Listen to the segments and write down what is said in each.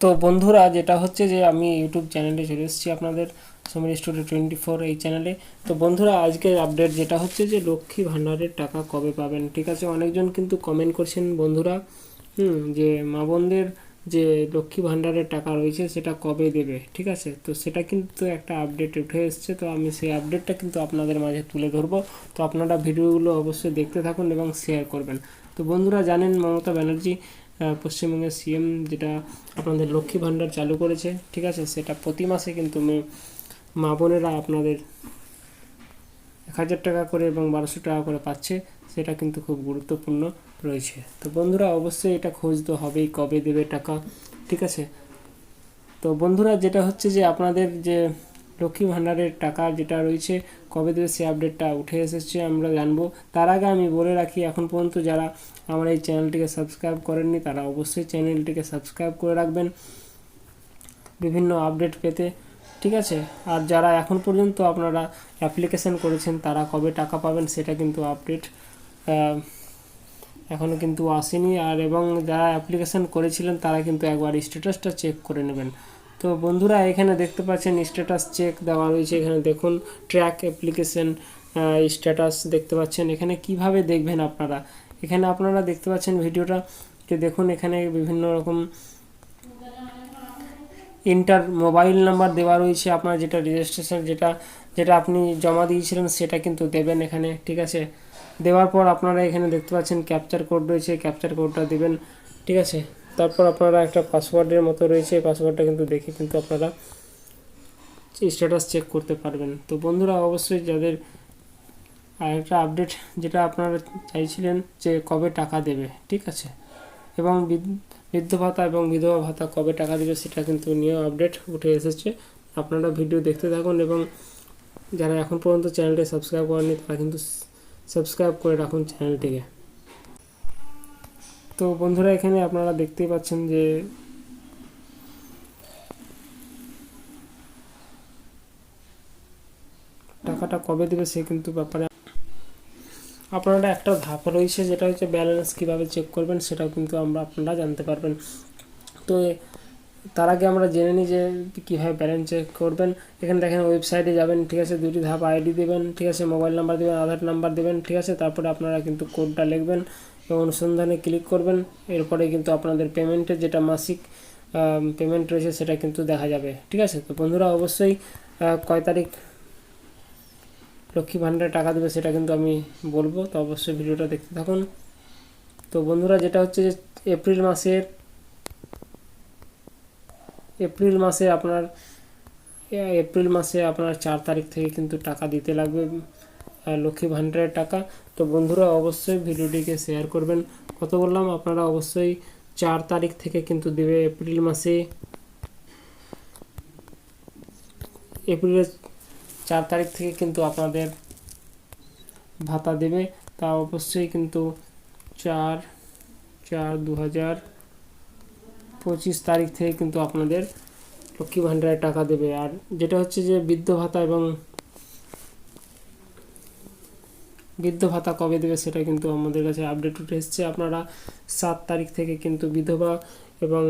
তো বন্ধুরা, যেটা হচ্ছে যে আমি ইউটিউব চ্যানেলে চলে এসেছি আপনাদের সময় স্টুডিও টোয়েন্টি ফোর এই চ্যানেলে তো বন্ধুরা, আজকের আপডেট যেটা হচ্ছে যে লক্ষ্মী ভাণ্ডারের টাকা কবে পাবেন? ঠিক আছে, অনেকজন কিন্তু কমেন্ট করছেন বন্ধুরা, হুম, যে মা বোনদের যে লক্ষ্মী ভাণ্ডারের টাকা রয়েছে সেটা কবে দেবে? ঠিক আছে, তো সেটা কিন্তু একটা আপডেট উঠে এসছে। তো আমি সেই আপডেটটা কিন্তু আপনাদের মাঝে তুলে ধরবো। তো আপনারা ভিডিওগুলো অবশ্যই দেখতে থাকুন এবং শেয়ার করবেন। তো বন্ধুরা, জানেন মমতা ব্যানার্জি পশ্চিমবঙ্গের সিএম যেটা আপনাদের লক্ষ্মী ভাণ্ডার চালু করেছে, ঠিক আছে? সেটা প্রতি মাসে কিন্তু মে- মা বোনেরা আপনাদের এক হাজার টাকা করে এবং বারোশো টাকা করে পাচ্ছে, সেটা কিন্তু খুব গুরুত্বপূর্ণ রয়েছে। তো বন্ধুরা, অবশ্যই এটা খোঁজ তো হবেই, কবে দেবে টাকা, ঠিক আছে? তো বন্ধুরা, যেটা হচ্ছে যে আপনাদের যে লক্ষ্মী ভাণ্ডারের টাকা যেটা রয়েছে, কবে দেবে সেই আপডেটটা উঠে এসেছে আমরা জানব। তার আগে আমি বলে রাখি, এখন পর্যন্ত যারা আমার এই চ্যানেলটিকে সাবস্ক্রাইব করেননি, তারা অবশ্যই চ্যানেলটিকে সাবস্ক্রাইব করে রাখবেন বিভিন্ন আপডেট পেতে, ঠিক আছে? আর যারা এখন পর্যন্ত আপনারা অ্যাপ্লিকেশন করেছেন, তারা কবে টাকা পাবেন সেটা কিন্তু আপডেট এখনও কিন্তু আসেনি। আর এবং যারা অ্যাপ্লিকেশন করেছিলেন, তারা কিন্তু একবার স্ট্যাটাসটা চেক করে নেবেন। তো বন্ধুরা, এখানে দেখতে পাচ্ছেন স্ট্যাটাস চেক দেওয়া রয়েছে। এখানে দেখুন ট্র্যাক অ্যাপ্লিকেশন স্ট্যাটাস দেখতে পাচ্ছেন। এখানে কীভাবে দেখবেন আপনারা? এখানে আপনারা দেখতে পাচ্ছেন ভিডিওটা। যে দেখুন, এখানে বিভিন্ন রকম ইন্টার মোবাইল নাম্বার দেওয়া রয়েছে। আপনার যেটা রেজিস্ট্রেশন যেটা যেটা আপনি জমা দিয়েছিলেন, সেটা কিন্তু দেবেন এখানে, ঠিক আছে? দেওয়ার পর আপনারা এখানে দেখতে পাচ্ছেন ক্যাপচার কোড রয়েছে। ক্যাপচার কোডটা দেবেন, ঠিক আছে? তারপর আপনারা একটা পাসওয়ার্ডের মতো রয়েছে, এই পাসওয়ার্ডটা কিন্তু দেখে কিন্তু আপনারা স্ট্যাটাস চেক করতে পারবেন। তো বন্ধুরা, অবশ্যই যাদের আর একটা আপডেট যেটা আপনারা চাইছিলেন যে কবে টাকা দেবে, ঠিক আছে? এবং বৃদ্ধ ভাতা এবং বিধবা ভাতা কবে টাকা দেবে সেটা কিন্তু নিয়ে আপডেট উঠে এসেছে। আপনারা ভিডিও দেখতে থাকুন এবং যারা এখন পর্যন্ত চ্যানেলটি সাবস্ক্রাইব করেননি, তারা কিন্তু সাবস্ক্রাইব করে রাখুন চ্যানেলটিকে তো বন্ধুরা, এখানে আপনারা দেখতেই পাচ্ছেন যে টাকাটা কবে দেবে সে কিন্তু ব্যাপারে আপনারা একটা ধাপ রয়েছে, যেটা হচ্ছে ব্যালেন্স কীভাবে চেক করবেন সেটাও কিন্তু আমরা আপনারা জানতে পারবেন। তো তার আগে আমরা জেনে নিই যে কীভাবে ব্যালেন্স চেক করবেন। এখানে দেখেন ওয়েবসাইটে যাবেন, ঠিক আছে, দুটি ধাপ আইডি দেবেন, ঠিক আছে মোবাইল নাম্বার দেবেন আধার নাম্বার দেবেন, ঠিক আছে, তারপরে আপনারা কিন্তু কোডটা লিখবেন। এবং অনুসন্ধানে ক্লিক করবেন। এরপরে কিন্তু আপনাদের পেমেন্টের যেটা মাসিক পেমেন্ট রয়েছে সেটা কিন্তু দেখা যাবে। ঠিক আছে? তো বন্ধুরা, অবশ্যই কয় তারিখ লক্ষ্মী ভাণ্ডারে টাকা দেবে সেটা কিন্তু আমি বলব। তো অবশ্যই ভিডিওটা দেখতে থাকুন। তো বন্ধুরা, যেটা হচ্ছে যে এপ্রিল মাসের, এপ্রিল মাসে আপনার, এপ্রিল মাসে আপনার চার তারিখ থেকে কিন্তু টাকা দিতে লাগবে। লক্ষ্মী ভাণ্ডারের টাকা। তো বন্ধুরা, অবশ্যই ভিডিওটিকে শেয়ার করবেন। কত বললাম, আপনারা অবশ্যই চার তারিখ থেকে কিন্তু দেবে এপ্রিল মাসে। এপ্রিলের চার তারিখ থেকে কিন্তু আপনাদের ভাতা দেবে। তা অবশ্যই কিন্তু চার চার দু হাজার পঁচিশ তারিখ থেকে কিন্তু আপনাদের লক্ষ্মী ভাণ্ডারের টাকা দেবে। আর যেটা হচ্ছে যে বৃদ্ধ ভাতা এবং বৃদ্ধ ভাতা কবে দেবে সেটা কিন্তু আমাদের কাছে আপডেট উঠে এসছে। আপনারা সাত তারিখ থেকে কিন্তু বিধবা এবং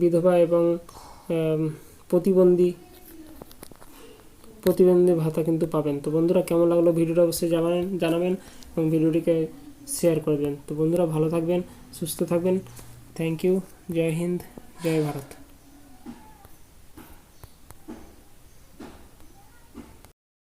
বিধবা এবং প্রতিবন্ধী প্রতিবন্ধী ভাতা কিন্তু পাবেন। তো বন্ধুরা, কেমন লাগল ভিডিওটা অবশ্যই জানাবেন জানাবেন এবং ভিডিওটিকে শেয়ার করবেন তো বন্ধুরা, ভালো থাকবেন, সুস্থ থাকবেন। থ্যাংক ইউ জয় হিন্দ, জয় ভারত।